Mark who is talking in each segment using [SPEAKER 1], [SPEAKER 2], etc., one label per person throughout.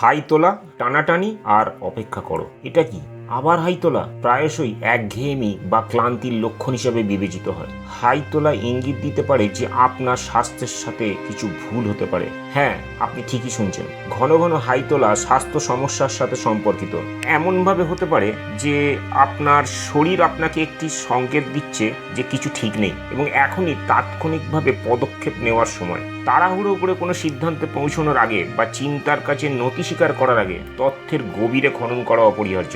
[SPEAKER 1] High তোলা টানাটানি আর অপেক্ষা করো। এটা কি? আবার হাই তোলা প্রায়শই একঘেয়েমি বা ক্লান্তির লক্ষণ হিসেবে বিবেচিত হয়। হাই তোলা ইঙ্গিত দিতে পারে যে আপনার স্বাস্থ্যের সাথে কিছু ভুল হতে পারে। হ্যাঁ আপনি ঠিকই শুনছেন। ঘন ঘন হাই তোলা স্বাস্থ্য সমস্যার সাথে সম্পর্কিত। এমনভাবে হতে পারে যে আপনার শরীর আপনাকে একটি সংকেত দিচ্ছে যে কিছু ঠিক নেই এবং এখনই তাৎক্ষণিকভাবে পদক্ষেপ নেওয়ার সময়। তাড়াহুড়ো করে কোনো সিদ্ধান্তে পৌঁছানোর আগে বা চিন্তার কাছে নতি স্বীকার করার আগে তথ্যের গভীরে খনন করা অপরিহার্য।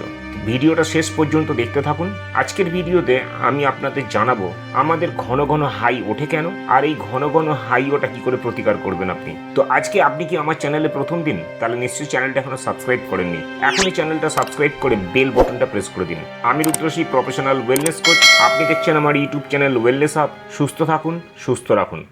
[SPEAKER 1] ভিডিওটা শেষ পর্যন্ত দেখতে থাকুন। আজকের ভিডিওতে আমি আপনাদের জানাব আমাদের ঘন ঘন হাই ওঠে কেন আর এই ঘন ঘন হাই ওটা কি করে প্রতিকার করবেন আপনি। তো আজকে আপনি কি আমার চ্যানেলে প্রথম দিন? তাহলে নিশ্চয়ই চ্যানেলটা এখনও সাবস্ক্রাইব করেননি। এখনই চ্যানেলটা সাবস্ক্রাইব করে বেল বটনটা প্রেস করে দিন। আমি রুদ্রশ্রী, প্রফেশনাল ওয়েলনেস কোচ আপনি দেখছেন আমার ইউটিউব চ্যানেল ওয়েলনেস আপ সুস্থ থাকুন, সুস্থ রাখুন।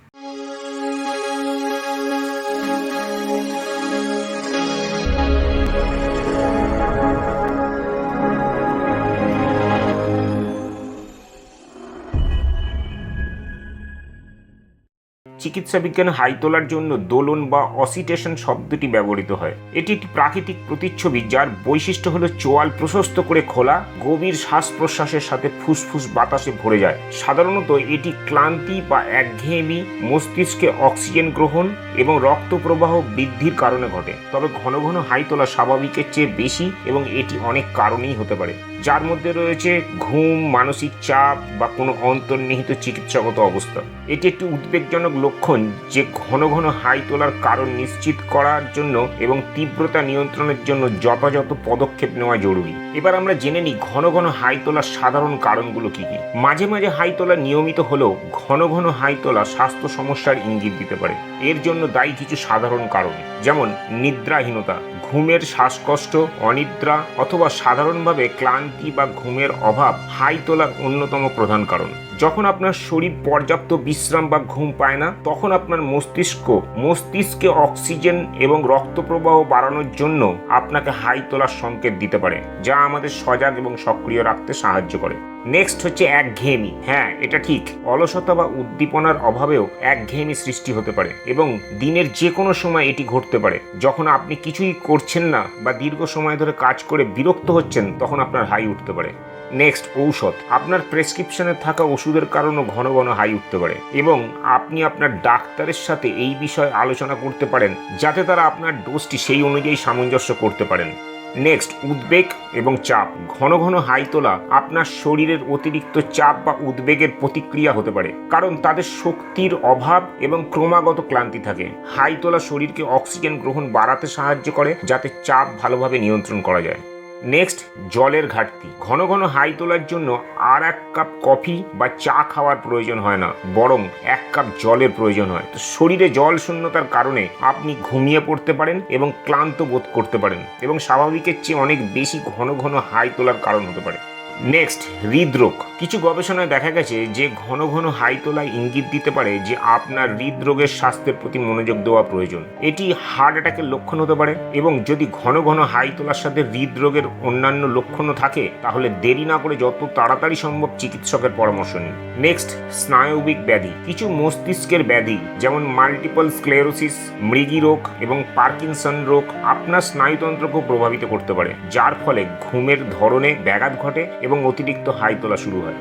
[SPEAKER 1] চিকিৎসা বিজ্ঞানে হাই তোলার জন্য দোলন বা অসিটেশন শব্দটি ব্যবহৃত হয়। এটি একটি প্রাকৃতিক প্রতিচ্ছবি যার বৈশিষ্ট্য হলো চোয়াল প্রশস্ত করে খোলা, গভীর শ্বাস প্রশ্বাসের সাথে ফুসফুস বাতাসে ভরে যায়। সাধারণত এটি ক্লান্তি বা একঘেয়েমি, মস্তিষ্কে অক্সিজেন গ্রহণ এবং রক্ত প্রবাহ বৃদ্ধির কারণে ঘটে। তবে ঘন ঘন হাই তোলা স্বাভাবিকের চেয়ে বেশি এবং এটি অনেক কারণেই হতে পারে। যার মধ্যে রয়েছে ঘুম, মানসিক চাপ বা কোনো অন্তর্নিহিত চিকিৎসাগত অবস্থা। এটি একটি উদ্বেগজনক লক্ষণ যে ঘন ঘন হাই তোলার কারণ নিশ্চিত করার জন্য এবং তীব্রতা নিয়ন্ত্রণের জন্য যথাযথ পদক্ষেপ নেওয়া জরুরি। এবার আমরা জেনে নিই ঘন ঘন হাই তোলার সাধারণ কারণগুলো কি কি। মাঝে মাঝে হাই তোলা নিয়মিত হলেও ঘন ঘন হাই তোলা স্বাস্থ্য সমস্যার ইঙ্গিত দিতে পারে। এর জন্য দায়ী কিছু সাধারণ কারণ, যেমন নিদ্রাহীনতা, ঘুমের শ্বাসকষ্ট, অনিদ্রা অথবা সাধারণভাবে ক্লান্তি বা ঘুমের অভাব হাই তোলার অন্যতম প্রধান কারণ। যখন আপনার শরীর পর্যাপ্ত বিশ্রাম বা ঘুম পায় না, তখন আপনার মস্তিষ্ক, মস্তিষ্কে অক্সিজেন এবং রক্ত প্রবাহ বাড়ানোর জন্য আপনাকে হাই তোলার সংকেত দিতে পারে, যা আমাদের সজাগ এবং সক্রিয় রাখতে সাহায্য করে। নেক্সট হচ্ছে একঘেয়েমি। হ্যাঁ এটা ঠিক। অলসতা বা উদ্দীপনার অভাবেও একঘেয়েমি সৃষ্টি হতে পারে এবং দিনের যে কোনো সময় এটি ঘটতে পারে। যখন আপনি কিছুই করছেন না বা দীর্ঘ সময় ধরে কাজ করে বিরক্ত হচ্ছেন, তখন আপনার হাই উঠতে পারে। নেক্সট ঔষধ। আপনার প্রেসক্রিপশনে থাকা ওষুধের কারণেও ঘন ঘন হাই উঠতে পারে এবং আপনি আপনার ডাক্তারের সাথে এই বিষয়ে আলোচনা করতে পারেন যাতে তারা আপনার ডোজটি সেই অনুযায়ী সামঞ্জস্য করতে পারেন। নেক্সট, উদ্বেগ এবং চাপ। ঘন ঘন হাই তোলা আপনার শরীরের অতিরিক্ত চাপ বা উদ্বেগের প্রতিক্রিয়া হতে পারে কারণ তাদের শক্তির অভাব এবং ক্রমাগত ক্লান্তি থাকে। হাই তোলা শরীরকে অক্সিজেন গ্রহণ বাড়াতে সাহায্য করে যাতে চাপ ভালোভাবে নিয়ন্ত্রণ করা যায়। নেক্সট জলের ঘাটতি। ঘন ঘন হাই তোলার জন্য আর এক কাপ কফি বা চা খাওয়ার প্রয়োজন হয় না, বরং এক কাপ জলের প্রয়োজন হয়। তো শরীরে জল শূন্যতার কারণে আপনি ঘুমিয়ে পড়তে পারেন এবং ক্লান্ত বোধ করতে পারেন এবং স্বাভাবিকের চেয়ে অনেক বেশি ঘন ঘন হাই তোলার কারণ হতে পারে। নেক্সট হৃদরোগ। কিছু গবেষণায় দেখা গেছে যে ঘন ঘন হাই ইঙ্গিত দিতে পারে যে আপনার হৃদরোগের স্বাস্থ্যের প্রতি মনোযোগ দেওয়া প্রয়োজন। এটি হার্ট অ্যাটাকের লক্ষণ হতে পারে এবং যদি ঘন ঘন হাই তোলার সাথে হৃদরোগের অন্যান্য লক্ষণও থাকে, তাহলে দেরি না করে যত তাড়াতাড়ি সম্ভব চিকিৎসকের পরামর্শ নিন। নেক্সট স্নায়বিক ব্যাধি। কিছু মস্তিষ্কের ব্যাধি, যেমন মাল্টিপল স্ক্লেরোসিস মৃগী রোগ এবং পার্কিনসন রোগ, আপনার স্নায়ুতন্ত্রকেও প্রভাবিত করতে পারে, যার ফলে ঘুমের ধরনে ব্যাঘাত ঘটে এবং অতিরিক্ত হাই তোলা শুরু হয়।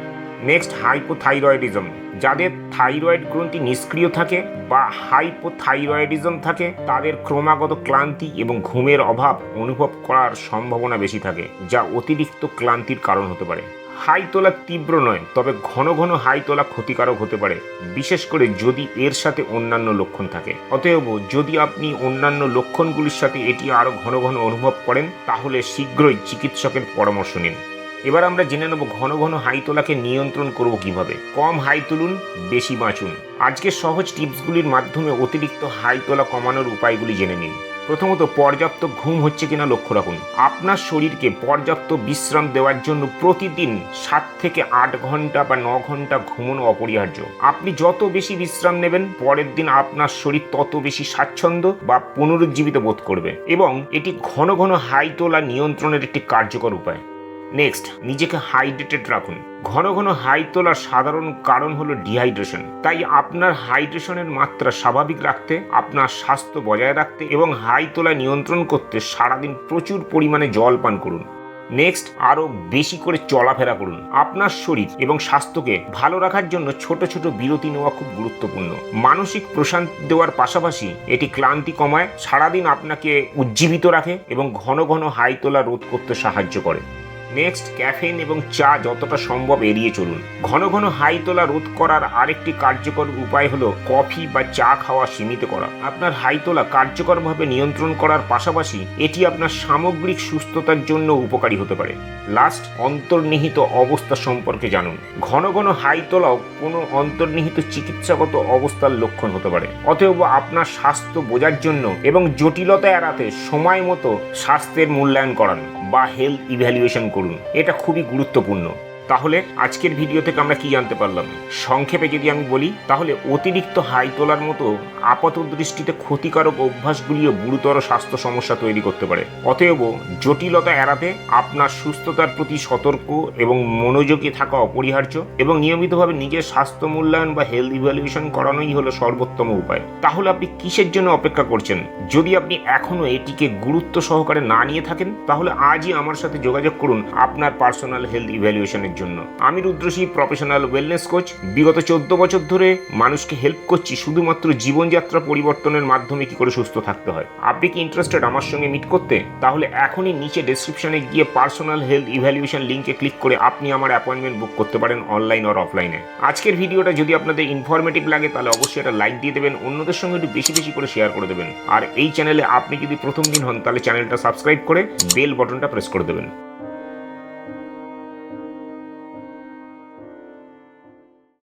[SPEAKER 1] নেক্সট হাইপোথাইরয়েডিজম যাদের থাইরয়েড গ্রন্থি নিষ্ক্রিয় থাকে বা হাইপোথাইরয়েডিজম থাকে, তাদের ক্রমাগত ক্লান্তি এবং ঘুমের অভাব অনুভব করার সম্ভাবনা বেশি থাকে, যা অতিরিক্ত ক্লান্তির কারণ হতে পারে। হাই তোলা তীব্র নয়, তবে ঘন ঘন হাই তোলা ক্ষতিকারক হতে পারে, বিশেষ করে যদি এর সাথে অন্যান্য লক্ষণ থাকে। অতএব যদি আপনি অন্যান্য লক্ষণগুলির সাথে এটি আরও ঘন ঘন অনুভব করেন, তাহলে শীঘ্রই চিকিৎসকের পরামর্শ নিন। এবার আমরা জেনে নেব ঘন ঘন হাই তোলাকে নিয়ন্ত্রণ করব কীভাবে। কম হাই তুলুন, বেশি বাঁচুন। আজকের সহজ টিপসগুলির মাধ্যমে অতিরিক্ত হাই তোলা কমানোর উপায়গুলি জেনে নিন। প্রথমত, পর্যাপ্ত ঘুম হচ্ছে কিনা লক্ষ্য রাখুন। আপনার শরীরকে পর্যাপ্ত বিশ্রাম দেওয়ার জন্য প্রতিদিন সাত থেকে আট ঘণ্টা বা ন ঘণ্টা ঘুমানো অপরিহার্য। আপনি যত বেশি বিশ্রাম নেবেন, পরের দিন আপনার শরীর তত বেশি স্বাচ্ছন্দ্য বা পুনরুজ্জীবিত বোধ করবে। এবং এটি ঘন ঘন হাই তোলা নিয়ন্ত্রণের একটি কার্যকর উপায়। নেক্সট নিজেকে হাইড্রেটেড রাখুন। ঘন ঘন হাই তোলার সাধারণ কারণ হলো ডিহাইড্রেশন তাই আপনার হাইড্রেশনের মাত্রা স্বাভাবিক রাখতে, আপনার স্বাস্থ্য বজায় রাখতে এবং হাই তোলা নিয়ন্ত্রণ করতে সারাদিন প্রচুর পরিমাণে জল পান করুন। নেক্সট আরও বেশি করে চলাফেরা করুন। আপনার শরীর এবং স্বাস্থ্যকে ভালো রাখার জন্য ছোট ছোট বিরতি নেওয়া খুব গুরুত্বপূর্ণ। মানসিক প্রশান্তি দেওয়ার পাশাপাশি এটি ক্লান্তি কমায়, সারাদিন আপনাকে উজ্জীবিত রাখে এবং ঘন ঘন হাই তোলা রোধ করতে সাহায্য করে। নেক্সট ক্যাফেন এবং চা যতটা সম্ভব এড়িয়ে চলুন। ঘন ঘন হাই তোলা রোধ করার আরেকটি কার্যকর উপায় হলো কফি বা চা খাওয়া সীমিত করা। আপনার হাই তোলা কার্যকরভাবে নিয়ন্ত্রণ করার পাশাপাশি এটি আপনার সামগ্রিক সুস্থতার জন্য উপকারী হতে পারে। লাস্ট অন্তর্নিহিত অবস্থা সম্পর্কে জানুন। ঘন ঘন হাই তোলাও কোনো অন্তর্নিহিত চিকিৎসাগত অবস্থার লক্ষণ হতে পারে। অতএব আপনার স্বাস্থ্য বোঝার জন্য এবং জটিলতা এড়াতে সময় মতো স্বাস্থ্যের মূল্যায়ন করান বা হেলথ ইভ্যালুয়েশন করুন। এটা খুবই গুরুত্বপূর্ণ। তাহলে আজকের ভিডিও থেকে আমরা কি জানতে পারলাম? সংক্ষেপে যদি আমি বলি, তাহলে অতিরিক্ত হাই তোলার মতো আপাত দৃষ্টিতে ক্ষতিকারক অভ্যাসগুলিও গুরুতর স্বাস্থ্য সমস্যা তৈরি করতে পারে। অতএব জটিলতা এড়াতে আপনার সুস্থতার প্রতি সতর্ক এবং মনোযোগী থাকা অপরিহার্য এবং নিয়মিতভাবে নিজের স্বাস্থ্য মূল্যায়ন বা হেলথ ইভ্যালুয়েশন করানোই হলো সর্বোত্তম উপায়। তাহলে আপনি কিসের জন্য অপেক্ষা করছেন? যদি আপনি এখনও এটিকে গুরুত্ব সহকারে না নিয়ে থাকেন, তাহলে আজই আমার সাথে যোগাযোগ করুন আপনার পার্সোনাল হেলথ ইভ্যালুয়েশনের জন্য। আমি রুদ্রশী প্রফেশনাল ওয়েলনেস কোচ বিগত চোদ্দ বছর ধরে মানুষকে হেল্প করছি শুধুমাত্র জীবনযাত্রা পরিবর্তনের মাধ্যমে কি করে সুস্থ থাকতে হয়। আপনি কি ইন্টারেস্টেড আমার সঙ্গে মিট করতে? তাহলে এখনই নিচে ডেসক্রিপশনে গিয়ে পার্সোনাল হেলথ ইভ্যালুয়েশন লিঙ্কে ক্লিক করে আপনি আমার অ্যাপয়েন্টমেন্ট বুক করতে পারেন অনলাইন আর অফলাইনে আজকের ভিডিওটা যদি আপনাদের ইনফরমেটিভ লাগে, তাহলে অবশ্যই এটা লাইক দিয়ে দেবেন, অন্যদের সঙ্গে একটু বেশি বেশি করে শেয়ার করে দেবেন। আর এই চ্যানেলে আপনি যদি প্রথম দিন হন, তাহলে চ্যানেলটা সাবস্ক্রাইব করে বেল বটনটা প্রেস করে দেবেন।